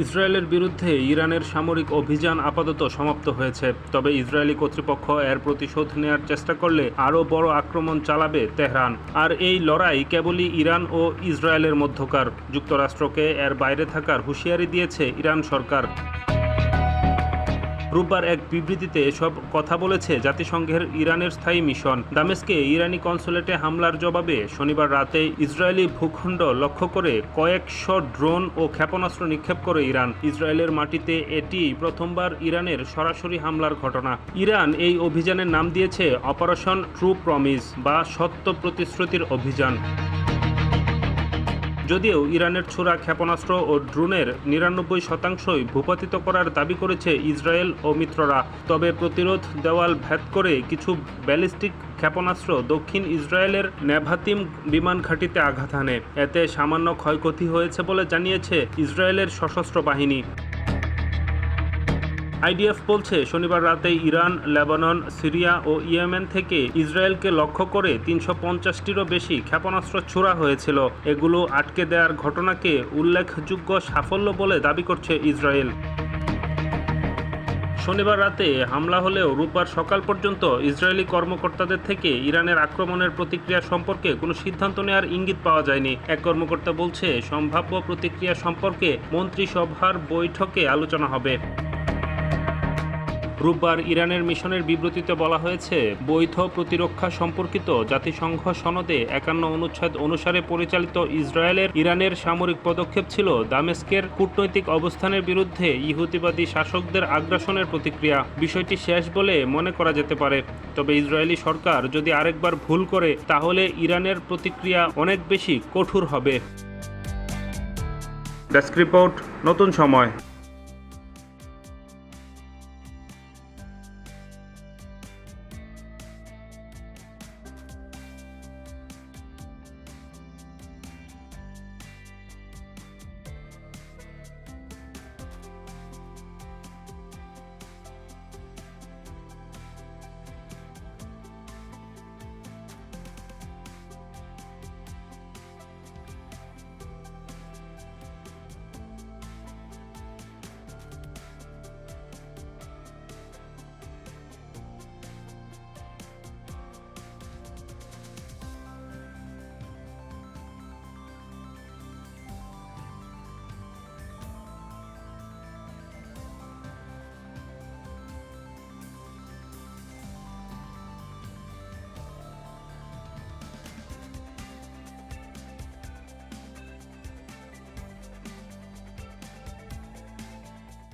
ইসরায়েলের বিরুদ্ধে ইরানের সামরিক অভিযান আপাতত সমাপ্ত হয়েছে। তবে ইসরায়েলি কর্তৃপক্ষ এর প্রতিশোধ নেয়ার চেষ্টা করলে আরও বড় আক্রমণ চালাবে তেহরান। আর এই লড়াই কেবলই ইরান ও ইসরায়েলের মধ্যকার। যুক্তরাষ্ট্রকে এর বাইরে থাকার হুঁশিয়ারি দিয়েছে ইরান সরকার। রোববার এক বিবৃতিতে এসব কথা বলেছে জাতিসংঘের ইরানের স্থায়ী মিশন। দামেস্কে ইরানি কনসুলেটে হামলার জবাবে শনিবার রাতে ইসরায়েলি ভূখণ্ড লক্ষ্য করে কয়েকশো ড্রোন ও ক্ষেপণাস্ত্র নিক্ষেপ করে ইরান। ইসরায়েলের মাটিতে এটি প্রথমবার ইরানের সরাসরি হামলার ঘটনা। ইরান এই অভিযানের নাম দিয়েছে অপারেশন ট্রু প্রমিস বা সত্য প্রতিশ্রুতির অভিযান। যদিও ইরানের ছোড়া ক্ষেপণাস্ত্র ও ড্রোনের নিরানব্বই শতাংশই ভূপাতিত করার দাবি করেছে ইসরায়েল ও মিত্ররা, তবে প্রতিরোধ দেওয়াল ভেদ করে কিছু ব্যালিস্টিক ক্ষেপণাস্ত্র দক্ষিণ ইসরায়েলের নেভাতিম বিমান ঘাঁটিতে আঘাত হানে। এতে সামান্য ক্ষয়ক্ষতি হয়েছে বলে জানিয়েছে ইসরায়েলের সশস্ত্র বাহিনী। আইডিএফ বলছে, শনিবার রাতে ইরান, লেবানন, সিরিয়া ও ইয়েমেন থেকে ইসরায়েলকে লক্ষ্য করে তিনশো পঞ্চাশটিরও বেশি ক্ষেপণাস্ত্র ছোড়া হয়েছিল। এগুলো আটকে দেওয়ার ঘটনাকে উল্লেখযোগ্য সাফল্য বলে দাবি করছে ইসরায়েল। শনিবার রাতে হামলা হলেও রোববার সকাল পর্যন্ত ইসরায়েলি কর্মকর্তাদের থেকে ইরানের আক্রমণের প্রতিক্রিয়া সম্পর্কে কোনো সিদ্ধান্ত নেওয়ার ইঙ্গিত পাওয়া যায়নি। এক কর্মকর্তা বলছে, সম্ভাব্য প্রতিক্রিয়া সম্পর্কে মন্ত্রিসভার বৈঠকে আলোচনা হবে। রোববার ইরানের মিশনের বিবৃতিতে বলা হয়েছে, বৈধ প্রতিরক্ষা সম্পর্কিত জাতিসংঘ সনদে একান্ন অনুচ্ছেদ অনুসারে পরিচালিত ইসরায়েলের ইরানের সামরিক পদক্ষেপ ছিল দামেস্কের কূটনৈতিক অবস্থানের বিরুদ্ধে ইহুদিবাদী শাসকদের আগ্রাসনের প্রতিক্রিয়া। বিষয়টি শেষ বলে মনে করা যেতে পারে। তবে ইসরায়েলি সরকার যদি আরেকবার ভুল করে, তাহলে ইরানের প্রতিক্রিয়া অনেক বেশি কঠোর হবে। ডেস্ক রিপোর্ট, নতুন সময়।